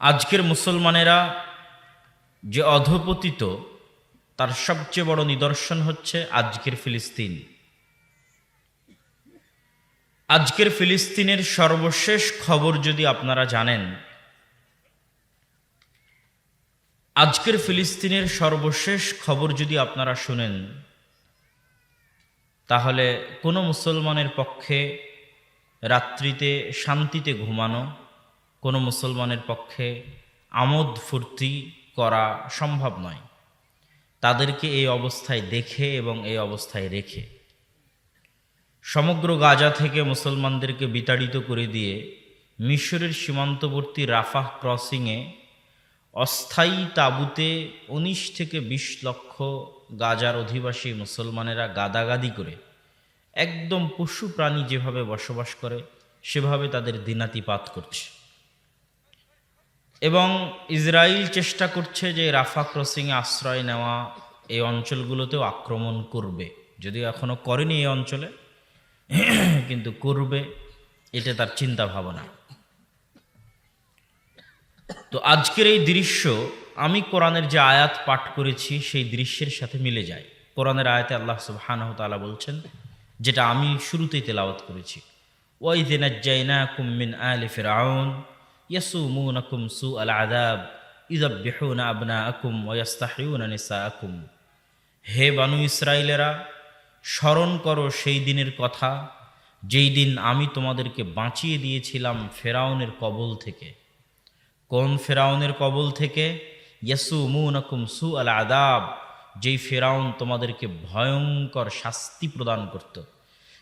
আজকের মুসলমানেরা যে অধপতিত, তার সবচেয়ে বড় নিদর্শন হচ্ছে আজকের ফিলিস্তিন। আজকের ফিলিস্তিনের সর্বশেষ খবর যদি আপনারা জানেন, আজকের ফিলিস্তিনের সর্বশেষ খবর যদি আপনারা শুনেন, তাহলে কোনো মুসলমানের পক্ষে রাত্রিতে শান্তিতে ঘুমানো কোনো মুসলমানের পক্ষে আমোদ ফুর্তি করা সম্ভব নয়। তাদেরকে এই অবস্থায় দেখে এবং এই অবস্থায় রেখে। সমগ্র গাজা থেকে মুসলমানদেরকে বিতাড়িত করে দিয়ে মিশরের সীমান্তবর্তী রাফাহ ক্রসিংয়ে অস্থায়ী তাঁবুতে উনিশ থেকে বিশ লক্ষ গাজার অধিবাসী মুসলমানেরা গাদাগাদি করে একদম পশু প্রাণী যেভাবে বসবাস করে, সেভাবে তাদের দিনাতিপাত করছে। এবং ইসরায়েল চেষ্টা করছে যে রাফা ক্রসিংয়ে আশ্রয় নেওয়া এই অঞ্চলগুলোতেও আক্রমণ করবে। যদিও এখনও করেনি এই অঞ্চলে, কিন্তু করবে, এটা তার চিন্তা ভাবনা তো আজকের এই দৃশ্য, আমি কোরআনের যে আয়াত পাঠ করেছি, সেই দৃশ্যের সাথে মিলে যায়। কোরআনের আয়াতে আল্লাহ সুবহানাহ তাআলা বলছেন, যেটা আমি শুরুতেই তেলাওয়াত করেছি। ওয়াইদে নাজ্জাইনাকুম মিন আলি ফিরআউন ইয়াসুমুনাকুম সু আল আযাব, ইযাববিহুনা আবনাআকুম ওয়া ইস্তাহইউনা নিসাআকুম। হে বানু ইসরায়েলেরা স্মরণ করো সেই দিনের কথা, যেই দিন আমি তোমাদেরকে বাঁচিয়ে দিয়েছিলাম ফেরাউনের কবল থেকে। কোন ফেরাউনের কবল থেকে? ইয়াসু মুনাকুম সু আল আদাব যেই ফেরাউন তোমাদেরকে ভয়ঙ্কর শাস্তি প্রদান করত।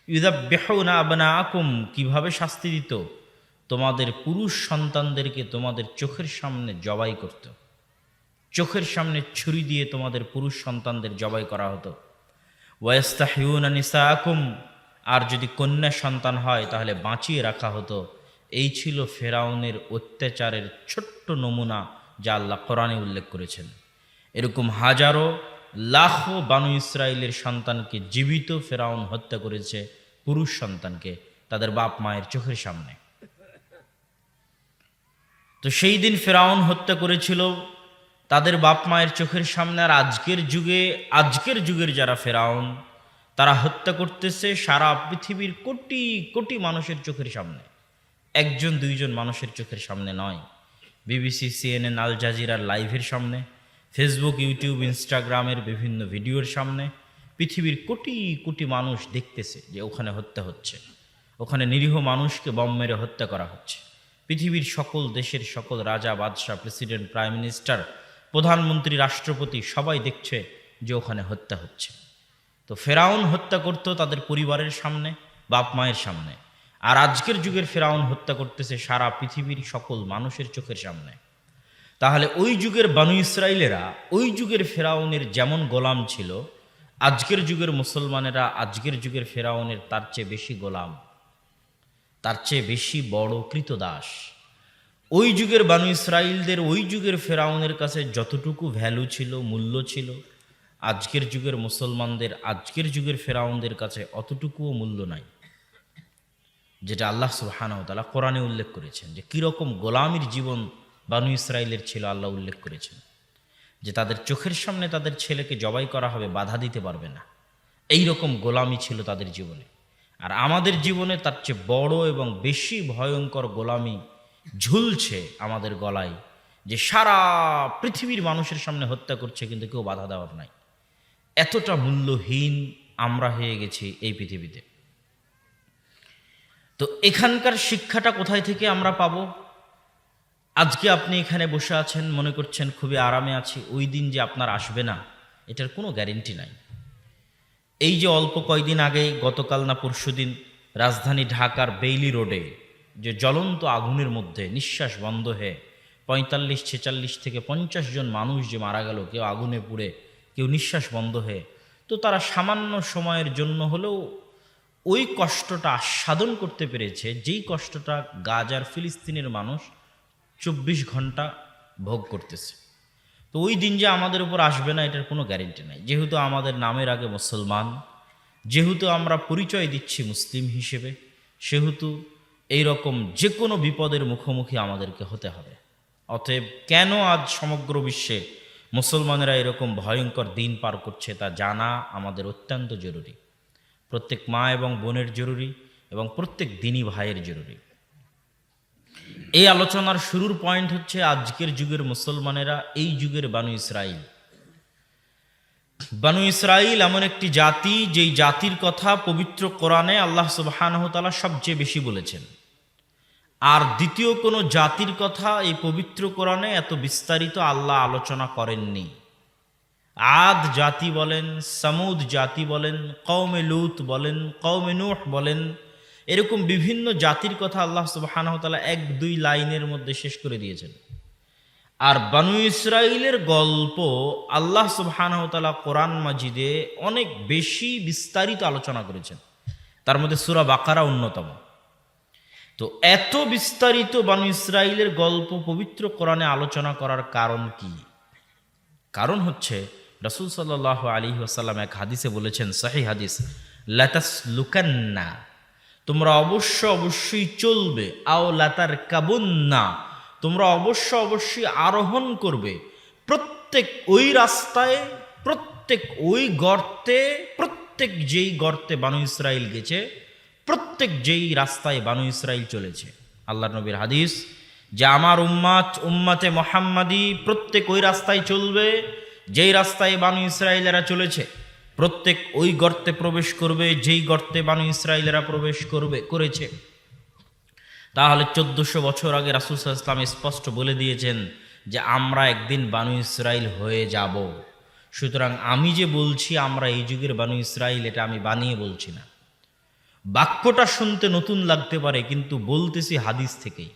ইউদাবেহনা আবনা আকুম কীভাবে শাস্তি দিত? তোমাদের পুরুষ সন্তানদেরকে তোমাদের চোখের সামনে জবাই করত। চোখের সামনে ছুরি দিয়ে তোমাদের পুরুষ সন্তানদের জবাই করা হতো। ওয়াস্তাহিউনা নিসা আকুম আর যদি কন্যা সন্তান হয় তাহলে বাঁচিয়ে রাখা হতো। এই ছিল ফেরাউনের অত্যাচারের ছোট্ট নমুনা যা আল্লাহ কোরআনে উল্লেখ করেছেন। এরকম হাজারো লাখো বানু ইসরায়েলের সন্তানকে জীবিত ফেরাউন হত্যা করেছে পুরুষ সন্তানকে তাদের বাপ মায়ের চোখের সামনে। তো সেই দিন ফেরাউন হত্যা করেছিল তাদের বাপ মায়ের চোখের সামনে। আর আজকের যুগে, আজকের যুগের যারা ফেরাউন, তারা হত্যা করতেছে সারা পৃথিবীর কোটি কোটি মানুষের চোখের সামনে। একজন, দুইজন মানুষের চোখের সামনে নয়। বিবিসি, সিএনএন, আল জাজিরার লাইভের সামনে, ফেসবুক, ইউটিউব, ইনস্টাগ্রামের বিভিন্ন ভিডিওর সামনে পৃথিবীর কোটি কোটি মানুষ দেখতেছে যে ওখানে হত্যা হচ্ছে। ওখানে নিরীহ মানুষকে বম মেরে হত্যা করা হচ্ছে। পৃথিবীর সকল দেশের সকল রাজা, বাদশাহ, প্রেসিডেন্ট, প্রাইম মিনিস্টার, প্রধানমন্ত্রী, রাষ্ট্রপতি সবাই দেখছে যে ওখানে হত্যা হচ্ছে। তো ফেরাউন হত্যা করত তাদের পরিবারের সামনে, বাপ মায়ের সামনে। আর আজকের যুগের ফেরাউন হত্যা করতেছে সারা পৃথিবীর সকল মানুষের চোখের সামনে। তাহলে ওই যুগের বানু ইসরায়েলেরা ওই যুগের ফেরাউনের যেমন গোলাম ছিল, আজকের যুগের মুসলমানেরা আজকের যুগের ফেরাউনের তার চেয়ে বেশি গোলাম। তার চেয়ে বেশি বড় কৃতদাস। ওই যুগের বানু ইসরায়েলদের ওই যুগের ফেরাউনের কাছে যতটুকু ভ্যালু ছিল, মূল্য ছিল, আজকের যুগের মুসলমানদের, আজকের যুগের ফেরাউনদের কাছে অতটুকুও মূল্য নাই। যেটা আল্লাহ সুবহানাহু তাআলা কোরআনে উল্লেখ করেছেন যে, কীরকম গোলামির জীবন বানু ইসরায়েলের ছিল আল্লাহ উল্লেখ করেছেন। যে তাদের চোখের সামনে তাদের ছেলেকে জবাই করা হবে, বাধা দিতে পারবে না। এই রকম গোলামি ছিল তাদের জীবনে। আর আমাদের জীবনে তার চেয়ে বড় এবং বেশি ভয়ঙ্কর গোলামি ঝুলছে আমাদের গলায় যে সারা পৃথিবীর মানুষের সামনে হত্যা করছে কিন্তু কেউ বাধা দেওয়ার নাই। এতটা মূল্যহীন আমরা হয়ে গেছি এই পৃথিবীতে। তো এখানকার শিক্ষাটা কোথায় থেকে আমরা পাবো? আজকে আপনি এখানে বসে আছেন, মনে করছেন খুবই আরামে আছি, ওই দিন যে আপনার আসবে না, এটার কোনো গ্যারেন্টি নাই। এই যে অল্প কয়দিন আগে গতকাল না পরশু দিন রাজধানী ঢাকার বেইলি রোডে যে জ্বলন্ত আগুনের মধ্যে নিঃশ্বাস বন্ধ হয়ে পঁয়তাল্লিশ, ছেচাল্লিশ থেকে পঞ্চাশ জন মানুষ যে মারা গেল, কেউ আগুনে পুড়ে, কেউ নিঃশ্বাস বন্ধ হয়ে, তো তারা সামান্য সময়ের জন্য হলেও ওই কষ্টটা আস্বাদন করতে পেরেছে, যেই কষ্টটা গাজার ফিলিস্তিনের মানুষ চব্বিশ ঘণ্টা ভোগ করতেছে। তো ওই দিন যে আমাদের উপর আসবে না, এটার কোনো গ্যারেন্টি নাই। যেহেতু আমাদের নামের আগে মুসলমান, যেহেতু আমরা পরিচয় দিচ্ছি মুসলিম হিসেবে, সেহেতু এই রকম যে কোনো বিপদের মুখোমুখি আমাদেরকে হতে হবে। অতএব কেন আজ সমগ্র বিশ্বে মুসলমানেরা এরকম ভয়ঙ্কর দিন পার করছে তা জানা আমাদের অত্যন্ত জরুরি। প্রত্যেক মা এবং বোনের জরুরি এবং প্রত্যেক দিনী ভাইয়ের জরুরি। এই আলোচনার শুরুর পয়েন্ট হচ্ছে আজকের যুগের মুসলমানেরা, এই যুগের বানু ইসরাইল। বানু ইসরাইল এমন একটি জাতি, যেই জাতির কথা পবিত্র কোরআনে আল্লাহ সুবাহানহতালা সবচেয়ে বেশি বলেছেন। আর দ্বিতীয় কোনো জাতির কথা এই পবিত্র কোরআনে এত বিস্তারিত আল্লাহ আলোচনা করেননি। আদ জাতি বলেন, সামুদ জাতি বলেন কৌমে লুত বলেন কৌমে নুহ বলেন এরকম বিভিন্ন জাতির কথা আল্লাহ সুবাহানহতালা এক দুই লাইনের মধ্যে শেষ করে দিয়েছেন। আর বানু ইসরাইলের গল্প আল্লাহ সুবাহানহতালা কোরআন মাজিদে অনেক বেশি বিস্তারিত আলোচনা করেছেন। তার মধ্যে সুরা বাকারা অন্যতম। তো এত বিস্তারিত বানু ইসরাইলের গল্প পবিত্র কোরআনে আলোচনা করার কারণ কি? কারণ হচ্ছে রসুল সাল্লাহ আলী আসাল্লাম এক হাদিসে বলেছেন সাহি হাদিস লুকান্না তোমরা অবশ্য অবশ্যই চলবে। আও লাতার কাবুন্না তোমরা অবশ্য অবশ্যই আরোহণ করবে। প্রত্যেক ওই রাস্তায়, প্রত্যেক ওই গর্তে, প্রত্যেক যেই গর্তে বানু ইসরায়েল গেছে, প্রত্যেক যেই রাস্তায় বানু ইসরায়েল চলেছে। আল্লাহ নবীর হাদিস, যে আমার উম্মাত, উম্মাতে মোহাম্মদী প্রত্যেক ওই রাস্তায় চলবে, যেই রাস্তায় বানু ইসরায়েলেরা চলেছে। প্রত্যেক ওই গর্তে প্রবেশ করবে, যেই গর্তে বানু ইসরায়েলেরা প্রবেশ করবে, করেছে। তাহলে চোদ্দশো বছর আগে রাসুল ইসলাম স্পষ্ট বলে দিয়েছেন যে, আমরা একদিন বানু ইসরায়েল হয়ে যাব। সুতরাং আমি যে বলছি, আমরা এই যুগের বানু ইসরায়েল এটা আমি বানিয়ে বলছি না। বাক্যটা শুনতে নতুন লাগতে পারে, কিন্তু বলতেছি হাদিস থেকেই।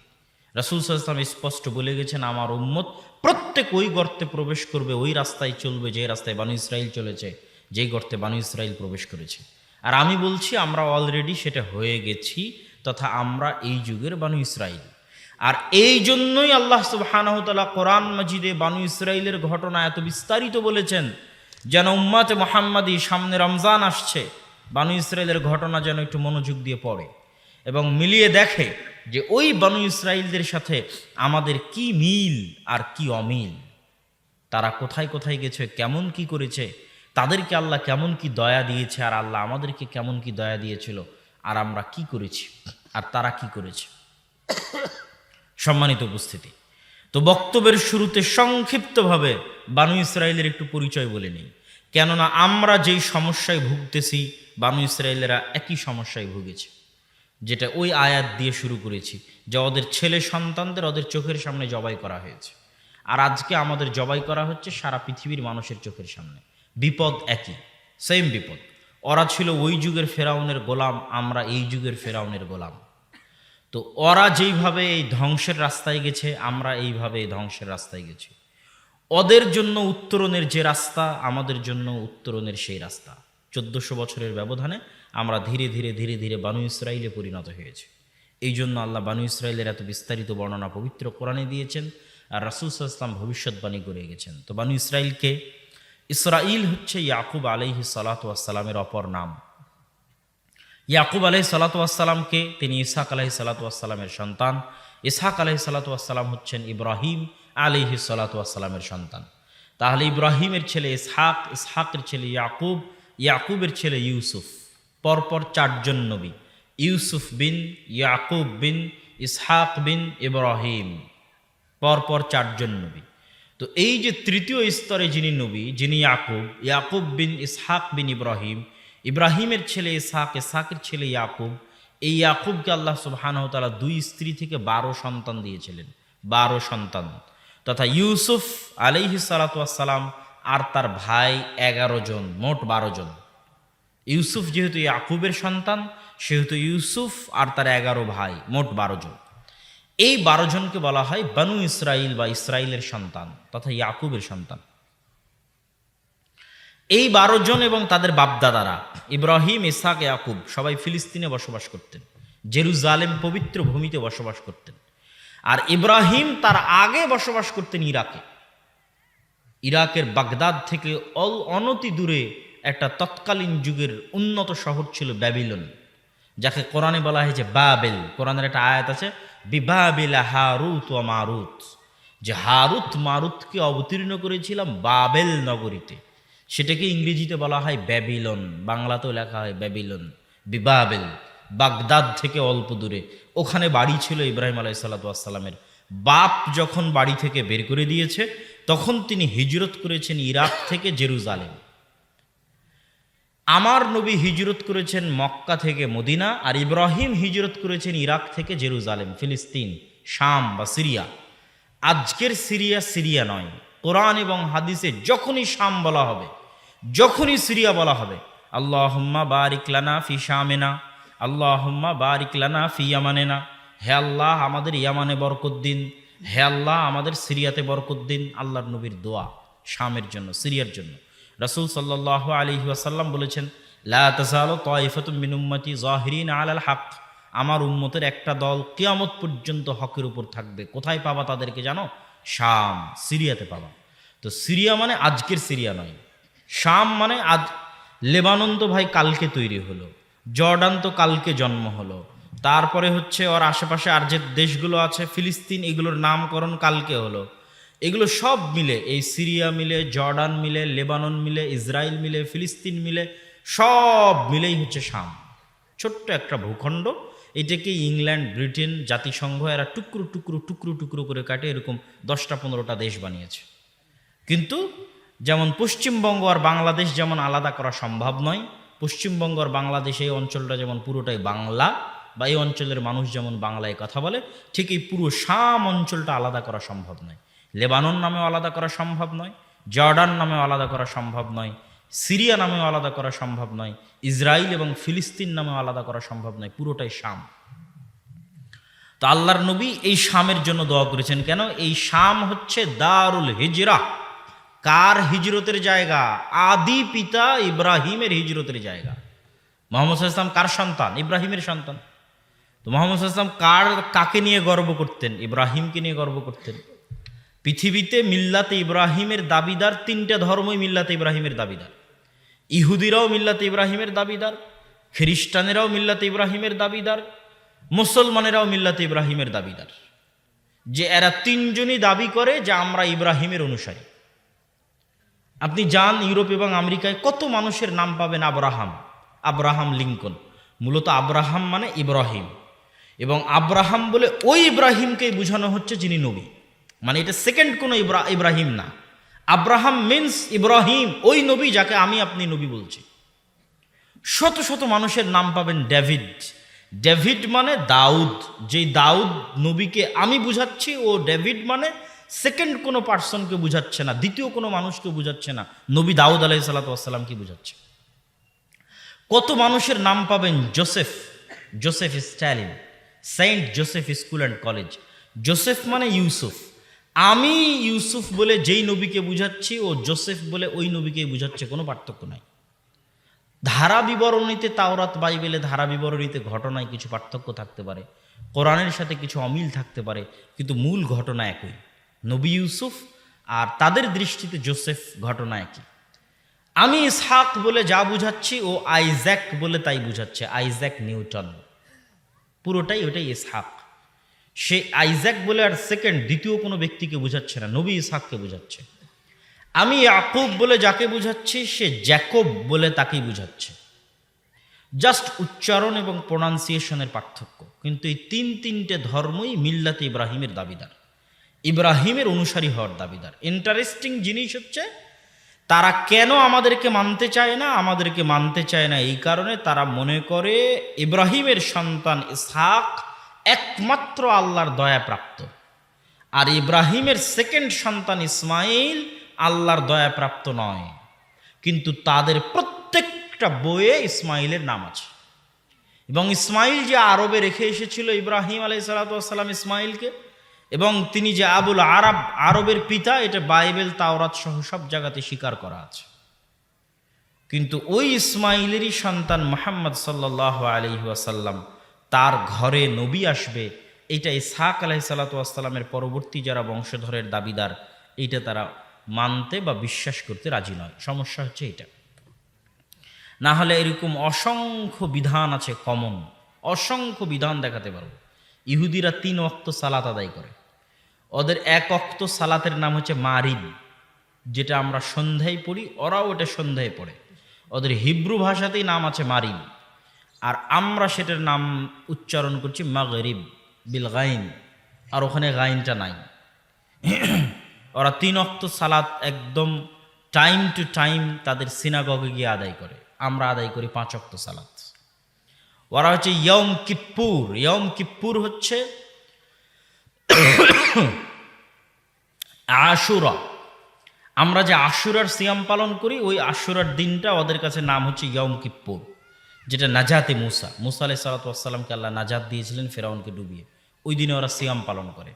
রাসুল সাল্লাম স্পষ্ট বলে গেছেন, আমার উম্মত প্রত্যেক ওই গর্তে প্রবেশ করবে, ওই রাস্তায় চলবে, যে রাস্তায় বানু ইসরায়েল চলেছে। যেই গর্তে বানু ইসরায়েল প্রবেশ করেছে। আর আমি বলছি, আমরা অলরেডি সেটা হয়ে গেছি, তথা আমরা এই যুগের বানু ইসরায়েল আর এই জন্যই আল্লাহ সুবাহানহতালা কোরআন মজিদে বানু ইসরায়েলের ঘটনা এত বিস্তারিত বলেছেন, যেন উম্মাতে মোহাম্মদী সামনে রমজান আসছে, বানু ইসরায়েলের ঘটনা যেন একটু মনোযোগ দিয়ে পড়ে এবং মিলিয়ে দেখে যে ওই বানু ইসরায়েলদের সাথে আমাদের কি মিল আর কি অমিল। তারা কোথায় কোথায় গেছে, কেমন কি করেছে তাদেরকে আল্লাহ কেমন কি দয়া দিয়েছে আর আল্লাহ আমাদেরকে কেমন কি দয়া দিয়েছিল আর আমরা কি করেছি আর তারা কি করেছে? সম্মানিত উপস্থিতি। তো বক্তব্যের শুরুতে সংক্ষিপ্তভাবে বানু ইসরায়েলের একটু পরিচয় বলে নিই। কেননা আমরা যেই সমস্যায় ভুগতেছি, বানু ইসরায়েলেরা একই সমস্যায় ভুগেছে। যেটা ওই আয়াত দিয়ে শুরু করেছি যে ওদের ছেলে সন্তানদের ওদের চোখের সামনে জবাই করা হয়েছে। আর আজকে আমাদের জবাই করা হচ্ছে সারা পৃথিবীর মানুষের চোখের সামনে। বিপদ একই সেম বিপদ। ওরা ছিল ওই যুগের ফেরাউনের গোলাম, আমরা এই যুগের ফেরাউনের গোলাম। তো ওরা যেইভাবে এই ধ্বংসের রাস্তায় গেছে, আমরা এইভাবে এই ধ্বংসের রাস্তায় গেছি। ওদের জন্য উত্তরণের যে রাস্তা, আমাদের জন্য উত্তরণের সেই রাস্তা। চোদ্দশো বছরের ব্যবধানে আমরা ধীরে ধীরে ধীরে ধীরে বানু ইসরায়েলে পরিণত হয়েছে। এই জন্য আল্লাহ বানু ইসরায়েলের এত বিস্তারিত বর্ণনা পবিত্র কোরআনে দিয়েছেন, আর রাসুল ইসলাম ভবিষ্যৎবাণী করে গেছেন। তো বানু ইসরায়েলকে ইসরাইল হচ্ছে ইয়াকুব আলাইহি সালাতামের অপর নাম। ইয়াকুব আলাহি সালাতামকে তিনি ইসাক আলাহি সালাতামের সন্তান। ইসাক আলাহি সালাতাম হচ্ছেন ইব্রাহিম আলিহি সালাতামের সন্তান। তাহলে ইব্রাহিমের ছেলে ইসহাক, ইসহাকের ছেলে ইয়াকুব, ইয়াকুবের ছেলে ইউসুফ, পরপর চারজন নবী। ইউসুফ বিন, ইয়াকুব বিন, ইসহাক বিন, ইব্রাহিম, পরপর চারজন নবী। তো এই যে তৃতীয় স্তরে যিনি নবী, যিনি ইয়াকুব ইয়াকুব বিন ইসহাক বিন ইব্রাহিম, ইব্রাহিমের ছেলে ইসহাক, ইসহাকের ছেলে ইয়াকুব, এই ইয়াকুবকে আল্লাহ সুবাহানহতালা দুই স্ত্রী থেকে বারো সন্তান দিয়েছিলেন, বারো সন্তান। তথা ইউসুফ আলিহি সালাতাম আর তার ভাই এগারো জন, মোট বারো জন। ইউসুফ যেহেতু ইয়াকুবের সন্তান, সেহেতু ইউসুফ আর তার এগারো ভাই, মোট বারো জন। এই বারো জনকে বলা হয় বানু ইসরাইল বা ইসরায়েলের সন্তান তথা ইয়াকুবের সন্তান। এই বারো জন এবং তাদের বাপদাদারা, ইব্রাহিম ইসাক ইয়াকুব, সবাই ফিলিস্তিনে বসবাস করতেন, জেরুজালেম পবিত্র ভূমিতে বসবাস করতেন। আর ইব্রাহিম তার আগে বসবাস করতেন ইরাকে। ইরাকের বাগদাদ থেকে অল অনতি দূরে একটা তৎকালীন যুগের উন্নত শহর ছিল ব্যাবিলন, যাকে কোরআনে বলা হয়েছে বাবেল। কোরআনের একটা আয়াত আছে বিবাবিলা হারুত ও মারুত। যে হারুত মারুতকে অবতীর্ণ করেছিলাম বাবেল নগরীতে। সেটাকে ইংরেজিতে বলা হয় ব্যাবিলন, বাংলাতেও লেখা হয় ব্যাবিলন, বিবাবেল, বাগদাদ থেকে অল্প দূরে। ওখানে বাড়ি ছিল ইব্রাহিম আলাই সাল্লাতামের বাপ যখন বাড়ি থেকে বের করে দিয়েছে, তখন তিনি হিজরত করেছেন ইরাক থেকে জেরুজালেম। আমার নবী হিজরত করেছেন মক্কা থেকে মদিনা, আর ইব্রাহিম হিজরত করেছেন ইরাক থেকে জেরুজালেম, ফিলিস্তিন, শাম বা সিরিয়া। আজকের সিরিয়া সিরিয়া নয়। কোরআন এবং হাদিসে যখনই শাম বলা হবে, যখনই সিরিয়া বলা হবে আল্লাহ বারিকলানা ফি শামেনা আল্লাহ বারিকলানা ফি ইয়ামানেনা, হে আল্লাহ আমাদের ইয়ামানে বরকত দিন, হে আল্লাহ আমাদের সিরিয়াতে বরকত দিন, আল্লাহর নবীর দোয়া শামের জন্য, সিরিয়ার জন্য। রাসূল সাল্লাহ আলী ওয়াসাল্লাম বলেছেন, লা তাজালু তাইফাতুম মিন উম্মতি জাহিরিন আলাল হক। আমার উম্মতের একটা দল কিয়ামত পর্যন্ত হকের উপর থাকবে। কোথায় পাবা তাদেরকে জানো? শাম, সিরিয়াতে পাবা। তো সিরিয়া মানে আজকের সিরিয়া নয়। শাম মানে আজ, লেবানন তো ভাই কালকে তৈরি হলো, জর্ডান তো কালকে জন্ম হলো। তারপরে হচ্ছে ওর আশেপাশে আর যে দেশগুলো আছে, ফিলিস্তিন, এগুলোর নামকরণ কালকে হলো। এগুলো সব মিলে, এই সিরিয়া মিলে, জর্ডান মিলে, লেবানন মিলে, ইসরায়েল মিলে, ফিলিস্তিন মিলে, সব মিলেই হচ্ছে শাম। ছোট্ট একটা ভূখণ্ড, এটাকে ইংল্যান্ড, ব্রিটেন, জাতিসংঘ, এরা টুকরো টুকরো টুকরো টুকরো করে কাটে, এরকম দশটা পনেরোটা দেশ বানিয়েছে। কিন্তু যেমন পশ্চিমবঙ্গ আর বাংলাদেশ যেমন আলাদা করা সম্ভব নয়, পশ্চিমবঙ্গ আর বাংলাদেশ এই অঞ্চলটা যেমন পুরোটাই বাংলা, বা এই অঞ্চলের মানুষ যেমন বাংলায় কথা বলে, ঠিক এই পুরো শাম অঞ্চলটা আলাদা করা সম্ভব নয়। লেবানন নামেও আলাদা করা সম্ভব নয়, জর্ডান নামেও আলাদা করা সম্ভব নয়, সিরিয়া নামেও আলাদা করা সম্ভব নয় ইসরায়েল এবং ফিলিস্তিন নামেও আলাদা করা সম্ভব নয়, পুরোটাই শাম। তো আল্লাহর নবী এই শামের জন্য দোয়া করেছেন, কেন? এই শাম হচ্ছে দারুল হিজরা। কার হিজরতের জায়গা? আদি পিতা ইব্রাহিমের হিজরতের জায়গা। মোহাম্মদ ইসলাম কার সন্তান? ইব্রাহিমের সন্তান। তো মোহাম্মদ ইসলাম কার কাকে নিয়ে গর্ব করতেন? ইব্রাহিমকে নিয়ে গর্ব করতেন। পৃথিবীতে মিল্লাতে ইব্রাহিমের দাবিদার তিনটা ধর্মই মিল্লাতে ইব্রাহিমের দাবিদার। ইহুদিরাও মিল্লাতে ইব্রাহিমের দাবিদার, খ্রিস্টানেরাও মিল্লাতে ইব্রাহিমের দাবিদার, মুসলমানেরাও মিল্লাতে ইব্রাহিমের দাবিদার। যে এরা তিনজনই দাবি করে যে আমরা ইব্রাহিমের অনুসারী। আপনি যান ইউরোপ এবং আমেরিকায়, কত মানুষের নাম পাবেন আব্রাহাম? Abraham Lincoln. মূলত আব্রাহাম মানে ইব্রাহিম। এবং আব্রাহাম বলে ওই ইব্রাহিমকেই বোঝানো হচ্ছে যিনি নবী। মানে এটা সেকেন্ড কোনো ইব্রা, ইব্রাহিম না। আব্রাহাম মিন্স ইব্রাহিম, ওই নবী যাকে আমি আপনি নবী বলছি। শত শত মানুষের নাম পাবেন ডেভিড। ডেভিড মানে দাউদ। যেই দাউদ নবীকে আমি বুঝাচ্ছি, ও ডেভিড মানে সেকেন্ড কোনো পার্সনকে বুঝাচ্ছে না, দ্বিতীয় কোনো মানুষকে বুঝাচ্ছে না। নবী দাউদ আলাই সাল্লাতামকে বুঝাচ্ছে? কত মানুষের নাম পাবেন Joseph. Joseph Stalin. Saint Joseph school and college. Joseph মানে ইউসুফ। আমি ইউসুফ বলে যেই নবীকে বুঝাচ্ছি ও জোসেফ বলে ওই নবীকে বুঝাচ্ছে, কোনো পার্থক্য নাই। ধারা বিবরণীতে তাওরাত, বাইবেলে ধারা বিবরণীতে ঘটনায় কিছু পার্থক্য থাকতে পারে, কোরআনের সাথে কিছু অমিল থাকতে পারে, কিন্তু মূল ঘটনা একই। নবী ইউসুফ আর তাদের দৃষ্টিতে জোসেফ ঘটনা একই। আমি ইসহাক বলে যা বুঝাচ্ছি ও আইজ্যাক বলে তাই বুঝাচ্ছে, আইজ্যাক নিউটন। পুরোটাই ওটাই ইসহাক। সে আইজ্যাক বলে আর সেকেন্ড দ্বিতীয় কোনো ব্যক্তিকে বুঝাচ্ছে না, নবী ইসহাককে বুঝাচ্ছে। আমি ইয়াকুব বলে যাকে বুঝাচ্ছি, সে জ্যাকব বলে তাকেই বুঝাচ্ছে। জাস্ট উচ্চারণ এবং প্রোনাউন্সিয়েশনের পার্থক্য, কিন্তু এই তিন তিনটে ধর্মই মিল্লাতে ইব্রাহিমের দাবিদার। ইব্রাহিমের অনুসারী হওয়ার দাবিদার। ইন্টারেস্টিং জিনিস হচ্ছে, তারা কেন আমাদেরকে মানতে চায় না, আমাদেরকে মানতে চায় না, এই কারণে তারা মনে করে ইব্রাহিমের সন্তান ইসহাক একমাত্র আল্লাহর দয়া প্রাপ্ত আর ইব্রাহিমের সেকেন্ড সন্তান ইসমাইল আল্লাহর দয়া প্রাপ্ত নয়। কিন্তু তাদের প্রত্যেকটা বইয়ে ইসমাইলের নাম আছে। এবং ইসমাইল যে আরবে রেখে এসেছিল ইব্রাহিম আলাই সালাতাম ইসমাইলকে, এবং তিনি যে আবুল আরব, আরবের পিতা, এটা বাইবেল, তাওরাত সহ সব জায়গাতে স্বীকার করা আছে। কিন্তু ওই ইসমাইলেরই সন্তান মোহাম্মদ সাল্লাহ আলহিহাসাল্লাম তার ঘরে নবী আসবে, এটা ইসাক আলাহি সাল্লাতামের পরবর্তী যারা বংশধরের দাবিদার, এইটা তারা মানতে বা বিশ্বাস করতে রাজি নয়। সমস্যা হচ্ছে এটা না হলে এরকম অসংখ্য বিধান আছে কমন অসংখ্য বিধান দেখাতে পারব। ইহুদিরা তিন অক্ত সালাত আদায় করে। ওদের এক অক্ত সালাতের নাম হচ্ছে মারিব যেটা আমরা সন্ধ্যায় পড়ি, ওরাও এটা সন্ধ্যায় পড়ে। ওদের হিব্রু ভাষাতেই নাম আছে মারিব আর আমরা সেটার নাম উচ্চারণ করছি মাগরিব, বিল গাইন। আর ওখানে গাইনটা নাই। ওরা তিন অক্ত সালাত একদম টাইম টু টাইম তাদের সিনাগগে গিয়ে আদায় করে। আমরা আদায় করি পাঁচ অক্ত সালাত। ওরা হচ্ছে ইয়ম কিপ্পুর। ইয়ম কিপ্পুর হচ্ছে আশুরা। আমরা যে আশুরার সিয়াম পালন করি, ওই আশুরার দিনটা ওদের কাছে নাম হচ্ছে ইয়ম কিপ্পুর। যেটা নাজাতে মুসা। মুসা আলাই সালাতামকে আল্লাহ নাজাত দিয়েছিলেন, ফেরাউনকে ডুবিয়ে। ওই দিনে ওরা সিয়াম পালন করে।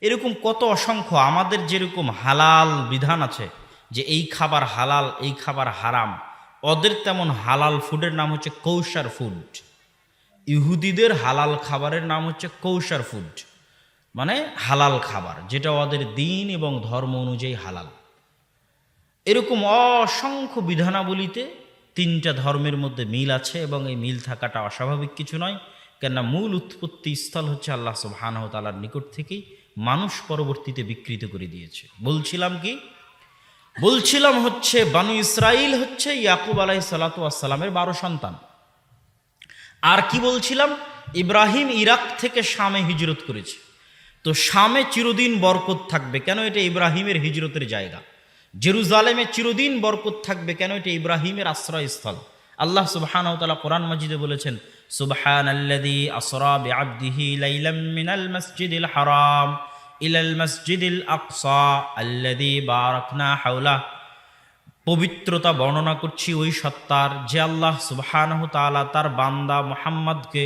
এরকম কত অসংখ্য, আমাদের যেরকম হালাল বিধান আছে যে এই খাবার হালাল, এই খাবার হারাম, ওদের তেমন হালাল ফুডের নাম হচ্ছে কৌশার ফুড। ইহুদিদের হালাল খাবারের নাম হচ্ছে কৌশার ফুড। মানে হালাল খাবার, যেটা ওদের দিন এবং ধর্ম অনুযায়ী হালাল। এরকম অসংখ্য বিধানাবলিতে তিনটা ধর্মের মধ্যে মিল আছে এবং এই মিল থাকাটা অস্বাভাবিক কিছু নয়। কেননা মূল উৎপত্তি স্থল হচ্ছে আল্লাহ সুবহানাহ তালার নিকট থেকেই মানুষ পরবর্তীতে বিকৃত করে দিয়েছে। বলছিলাম কি? বলছিলাম হচ্ছে বানু ইসরাইল হচ্ছে ইয়াকুব আলাই সালাতু আসসালামের বারো সন্তান। আর কি বলছিলাম? ইব্রাহিম ইরাক থেকে শামে হিজরত করেছে। তো শামে চিরদিন বরকত থাকবে। কেন? এটা ইব্রাহিমের হিজরতের জায়গা। জেরুজালেমে চিরদিন বরকত থাকবে কেন? এটা ইব্রাহিমের আশ্রয়স্থল। আল্লাহ তাআলা কোরআন মাজিদে বলেছেন, সুবহানাল্লাযী আসরা বিআবদিহি লাইলাম মিনাল মাসজিদিল হারাম ইলাল মাসজিদিল আকসা আল্লাযী বারাকনা হাওলা। পবিত্রতা বর্ণনা করছি ওই সত্তার যে আল্লাহ সুবহানাহু তাআলা তার বান্দা মুহাম্মদকে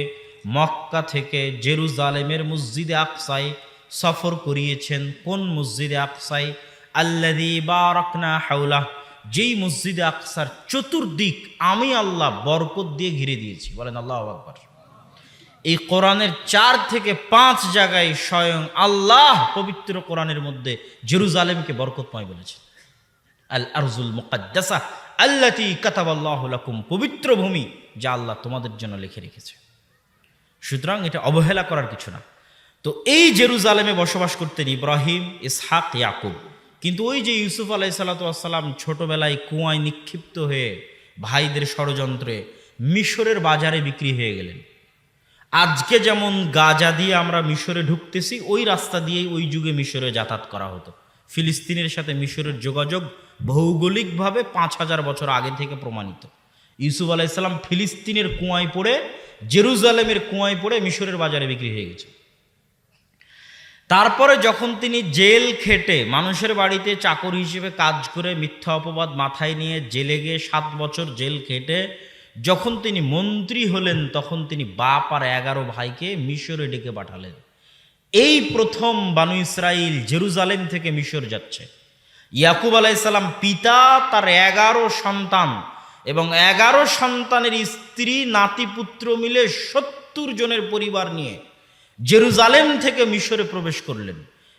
মক্কা থেকে জেরুজালেমের মসজিদে আকসায় সফর করিয়েছেন। কোন মসজিদে আকসায়? আল্লাদি বারাকনা হাওলা যেই মসজিদে আকসার চতুর্দিক আমি আল্লাহ বরকত দিয়ে ঘিরে দিয়েছি। বলেন আল্লাহ আকবর। এই কোরআনের চার থেকে পাঁচ জায়গায় স্বয়ং আল্লাহ পবিত্র কোরআনের মধ্যে জেরুজালেমকে বরকতময় বলেছেন আল আরজুল মুকাদ্দাসা আল্লাতি কাতাবাল্লাহ লাকুম, পবিত্র ভূমি যা আল্লাহ তোমাদের জন্য লিখে রেখেছে। সুতরাং এটা অবহেলা করার কিছু না। তো এই জেরুজালেমে বসবাস করতেন ইব্রাহিম, ইসহাক, ইয়াকুব। কিন্তু ওই যে ইউসুফ আলাই সাল্লাতাম ছোটবেলায় কুয়ায় নিক্ষিপ্ত হয়ে ভাইদের ষড়যন্ত্রে মিশরের বাজারে বিক্রি হয়ে গেলেন। আজকে যেমন গাজা দিয়ে আমরা মিশরে ঢুকতেছি, ওই রাস্তা দিয়েই ওই যুগে মিশরে যাতায়াত করা হতো। ফিলিস্তিনের সাথে মিশরের যোগাযোগ ভৌগোলিকভাবে পাঁচ হাজার বছর আগে থেকে প্রমাণিত। ইউসুফ আলাইসাল্লাম ফিলিস্তিনের কুয়ায় পড়ে, জেরুজালেমের কুয়ায় পড়ে মিশরের বাজারে বিক্রি হয়ে গেছে। তারপরে যখন তিনি জেল খেটে মানুষের বাড়িতে চাকর হিসেবে কাজ করে মিথ্যা অপবাদ মাথায় নিয়ে জেলে গিয়ে সাত বছর জেল খেটে, যখন তিনি মন্ত্রী হলেন, তখন তিনি বাপ আর এগারো ভাইকে মিশরে ডেকে পাঠালেন। এই প্রথম বানু ইসরাইল জেরুজালেম থেকে মিশর যাচ্ছে। ইয়াকুব আলাইসাল্লাম পিতা, তার এগারো সন্তান এবং এগারো সন্তানের স্ত্রী, নাতিপুত্র মিলে সত্তর জনের পরিবার নিয়ে জেরুজালেম থেকে মিশরে প্রবেশ করলেন।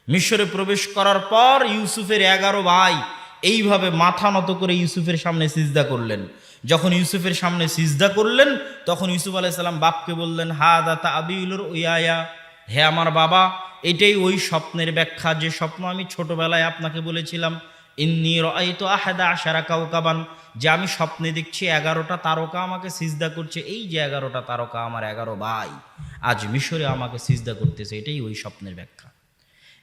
মিশরে প্রবেশ করার পর ইউসুফের এগারো ভাই এইভাবে মাথা নত করে ইউসুফের সামনে সিজদা করলেন। যখন ইউসুফের সামনে সিজদা করলেন, তখন ইউসুফ আলাইসাল্লাম বাপকে বললেন হা দাতা আবিউলুর ওয়াইয়া হে আমার বাবা, এটাই ওই স্বপ্নের ব্যাখ্যা, যে স্বপ্ন আমি ছোটবেলায় আপনাকে বলেছিলাম। ইন্নি তো আহাদা আশারা কাউকাবান যে আমি স্বপ্নে দেখছি এগারোটা তারকা আমাকে সিজদা করছে। এই যে এগারোটা তারকা আমার এগারো ভাই, আজ মিশরে আমাকে সিজদা করতেছে, এটাই ওই স্বপ্নের ব্যাখ্যা।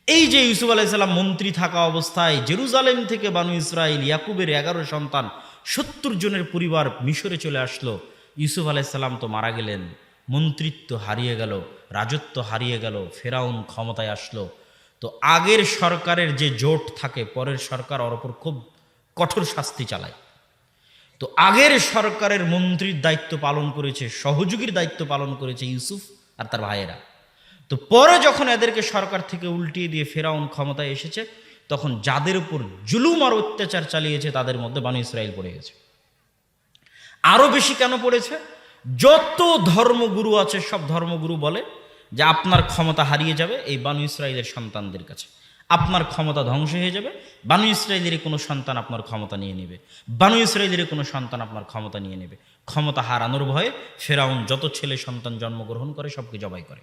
এই যে ইউসুফ আলাইসাল্লাম মন্ত্রী থাকা অবস্থায় জেরুজালেম থেকে বানু ইসরায়েল ইয়াকুবের এগারো সন্তান সত্তর জনের পরিবার মিশরে চলে আসলো। ইউসুফ আলাইসাল্লাম তো মারা গেলেন, মন্ত্রিত্ব হারিয়ে গেল, রাজত্ব হারিয়ে গেল, ফেরাউন ক্ষমতায় আসলো। তো আগের সরকারের যে জোট থাকে, পরের সরকার ওর ওপর খুব কঠোর শাস্তি চালায়। তো আগের সরকারের মন্ত্রীর দায়িত্ব পালন করেছে, সহযোগীর দায়িত্ব পালন করেছে ইউসুফ আর তার ভাইয়েরা। তো পরে যখন এদেরকে সরকার থেকে উল্টিয়ে দিয়ে ফেরাউন ক্ষমতায় এসেছে, তখন যাদের উপর জুলুম আর অত্যাচার চালিয়েছে, তাদের মধ্যে বানু ইসরায়েল পড়ে গেছে। আরও বেশি কেন পড়েছে? যত ধর্মগুরু আছে, সব ধর্মগুরু বলে যে আপনার ক্ষমতা হারিয়ে যাবে এই বানু ইসরায়েলের সন্তানদের কাছে। আপনার ক্ষমতা ধ্বংস হয়ে যাবে, বানু ইসরায়েলের কোনো সন্তান আপনার ক্ষমতা নিয়ে নেবে। বানু ইসরায়েলের কোনো সন্তান আপনার ক্ষমতা নিয়ে নেবে। ক্ষমতা হারানোর ভয়ে ফেরাউন যত ছেলে সন্তান জন্মগ্রহণ করে সবকে জবাই করে।